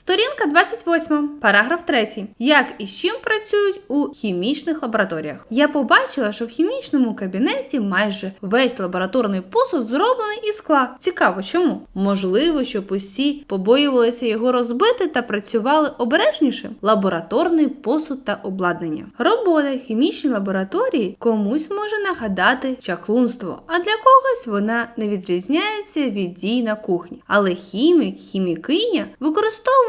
Сторінка 28, параграф 3. Як і з чим працюють у хімічних лабораторіях? Я побачила, що в хімічному кабінеті майже весь лабораторний посуд зроблений із скла. Цікаво, чому? Можливо, щоб усі побоювалися його розбити та працювали обережніше. Лабораторний посуд та обладнання. Робота хімічній лабораторії комусь може нагадати чаклунство, а для когось вона не відрізняється від дій на кухні. Але хімік, хімікиня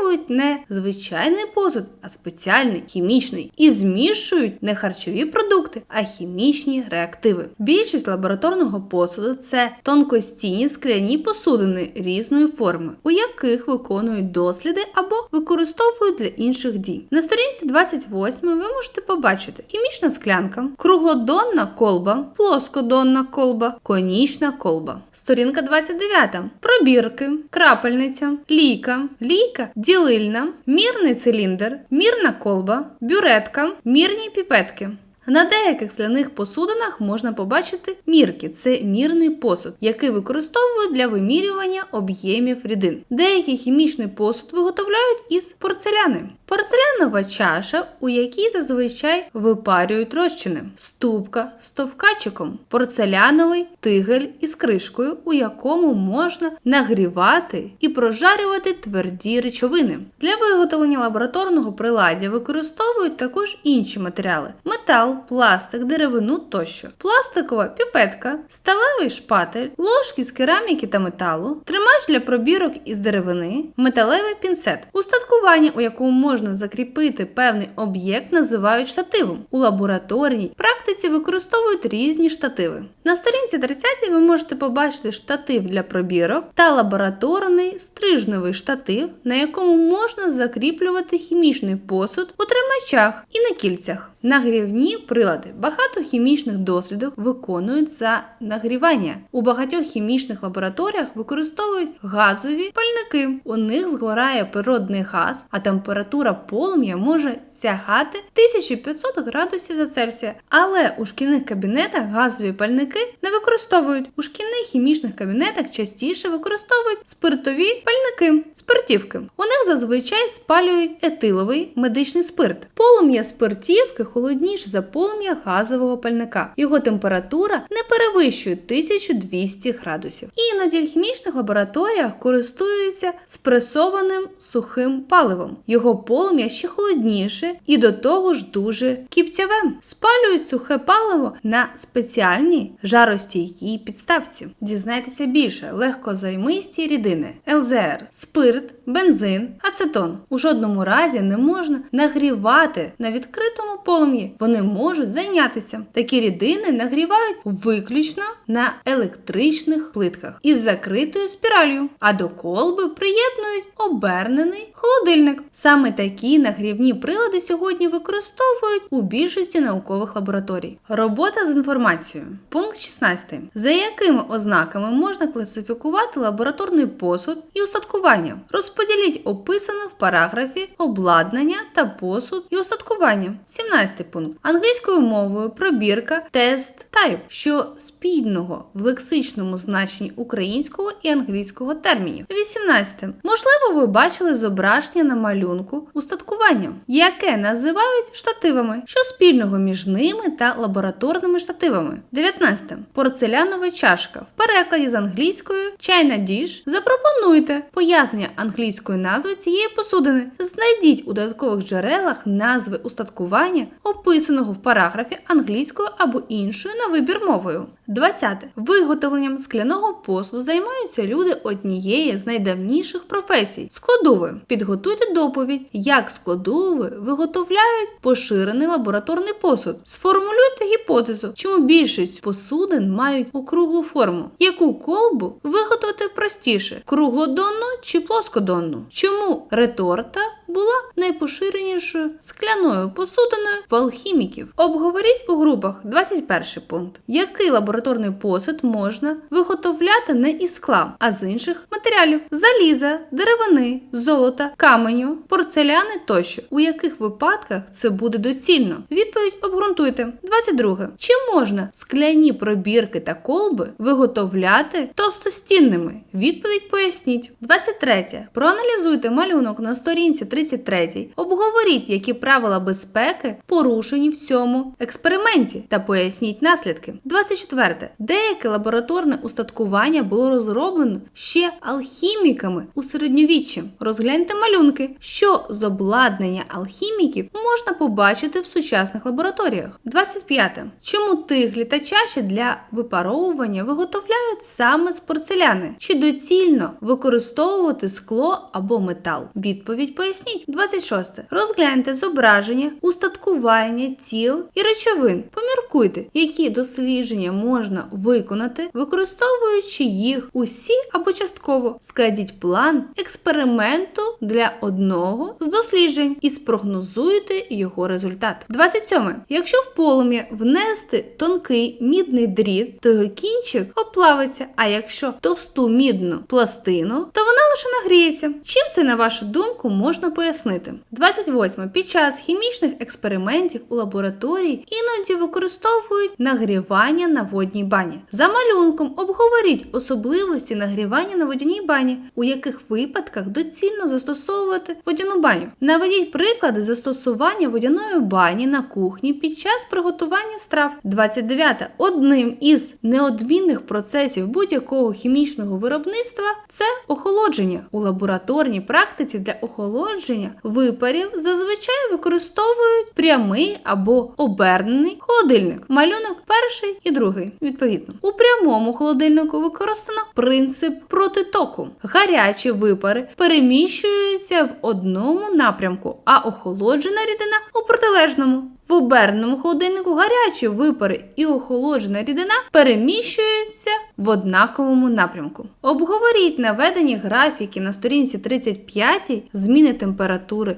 використовують не звичайний посуд, а спеціальний хімічний і змішують не харчові продукти, а хімічні реактиви. Більшість лабораторного посуду це тонкостінні скляні посудини різної форми, у яких виконують досліди або використовують для інших дій. На сторінці 28 ви можете побачити хімічна склянка, круглодонна колба, плоскодонна колба, конічна колба. Сторінка 29. Пробірки, крапельниця, лійка, лійка ділильна, мірний циліндр, мірна колба, бюретка, мірні піпетки. На деяких скляних посудинах можна побачити мірки це мірний посуд, який використовують для вимірювання об'ємів рідин. Деякий хімічний посуд виготовляють із порцеляни. Порцелянова чаша, у якій зазвичай випарюють розчини, ступка з товкачиком, порцеляновий тигель із кришкою, у якому можна нагрівати і прожарювати тверді речовини. Для виготовлення лабораторного приладдя використовують також інші матеріали: метал, пластик, деревину тощо, пластикова піпетка, сталевий шпатель, ложки з кераміки та металу, тримач для пробірок із деревини, металевий пінцет, устаткування, у якому можна закріпити певний об'єкт, називають штативом. У лабораторній практиці використовують різні штативи. На сторінці 30 ви можете побачити штатив для пробірок та лабораторний стрижневий штатив, на якому можна закріплювати хімічний посуд у тримачах і на кільцях. Нагрівні прилади. Багато хімічних дослідів виконують за нагрівання. У багатьох хімічних лабораторіях використовують газові пальники. У них згорає природний газ, а температура полум'я може сягати 1500 градусів за Цельсія. Але у шкільних кабінетах газові пальники не використовують. У шкільних хімічних кабінетах частіше використовують спиртові пальники, спиртівки. У них зазвичай спалюють етиловий медичний спирт. Полум'я спиртівки холодніше за полум'я газового пальника. Його температура не перевищує 1200 градусів. Іноді в хімічних лабораторіях користуються спресованим сухим паливом. Його полум'я ще холодніше і до того ж дуже кіптяве. Спалюють сухе паливо на спеціальній жаростійкій підставці. Дізнайтеся більше легкозаймисті рідини, ЛЗР, спирт, бензин, ацетон. У жодному разі не можна нагрівати на відкритому полум'ї. Вони можуть зайнятися. Такі рідини нагрівають виключно на електричних плитках із закритою спіралью, а до колби приєднують обернений холодильник. Саме такі нагрівні прилади сьогодні використовують у більшості наукових лабораторій. Робота з інформацією. Пункт 16. За якими ознаками можна класифікувати лабораторний посуд і устаткування? Розподіліть описане в параграфі обладнання та посуд і устаткування. 17 пункт. Англійською мовою пробірка тест type, що спільного в лексичному значенні українського і англійського термінів. 18. Можливо, ви бачили зображення на малюнку устаткування, яке називають штативами, що спільного між ними та лабораторними штативами. 19. Порцелянова чашка. В перекладі з англійською China dish запропонуйте пояснення англійської назви цієї посудини. Знайдіть у додаткових джерелах назви устаткування, описаного в параграфі англійською або іншою на вибір мовою. 20. Виготовленням скляного посуду займаються люди однієї з найдавніших професій складови. Підготуйте доповідь, як складови виготовляють поширений лабораторний посуд. Сформулюйте гіпотезу, чому більшість посудин мають округлу форму. Яку колбу виготовити простіше круглодонну чи плоскодонну? Чому реторта була найпоширенішою скляною посудиною в алхіміків. Обговоріть у групах 21 пункт. Який лабораторний посуд можна виготовляти не із скла, а з інших матеріалів: заліза, деревини, золота, каменю, порцеляни тощо. У яких випадках це буде доцільно? Відповідь обґрунтуйте. 22. Чи можна скляні пробірки та колби виготовляти товстостінними? Відповідь поясніть. 23. Проаналізуйте малюнок на сторінці 33. Обговоріть, які правила безпеки порушені в цьому експерименті та поясніть наслідки. 24. Деяке лабораторне устаткування було розроблено ще алхіміками у середньовіччі. Розгляньте малюнки, що з обладнання алхіміків можна побачити в сучасних лабораторіях. 25. Чому тиглі та чаші для випаровування виготовляють саме з порцеляни? Чи доцільно використовувати скло або метал? Відповідь поясніть. 26. Розгляньте зображення, устаткування тіл і речовин. Поміркуйте, які дослідження можна виконати, використовуючи їх усі або частково. Складіть план експерименту для одного з досліджень і спрогнозуйте його результат. 27. Якщо в полум'я внести тонкий мідний дріт, то його кінчик оплавиться. А якщо товсту мідну пластину, то вона лише нагріється. Чим це, на вашу думку, можна пояснити? 28. Під час хімічних експериментів у лабораторії іноді використовують нагрівання на водній бані. За малюнком обговоріть особливості нагрівання на водяній бані, у яких випадках доцільно застосовувати водяну баню. Наведіть приклади застосування водяної бані на кухні під час приготування страв. 29. Одним із неодмінних процесів будь-якого хімічного виробництва це охолодження. У лабораторній практиці для охолодження випарів зазвичай використовують прямий або обернений холодильник. Малюнок перший і другий. Відповідно, у прямому холодильнику використано принцип протитоку. Гарячі випари переміщуються в одному напрямку, а охолоджена рідина у протилежному. В оберненому холодильнику гарячі випари і охолоджена рідина переміщуються в однаковому напрямку. Обговоріть наведені графіки на сторінці 35 зміни температури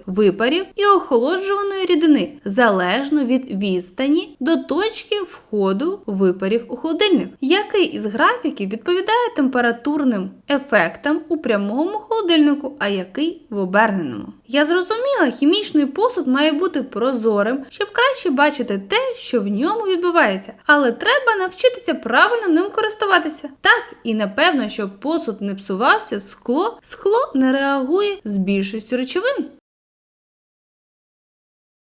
випарів і охолоджуваної рідини залежно від відстані до точки входу випарів у холодильник. Який із графіків відповідає температурним ефектам у прямому холодильнику, а який в оберненому? Я зрозуміла, хімічний посуд має бути прозорим, щоб краще бачити те, що в ньому відбувається, але треба навчитися правильно ним користуватися. Так, і напевно, щоб посуд не псувався, скло, скло не реагує з більшістю речовин. 여러분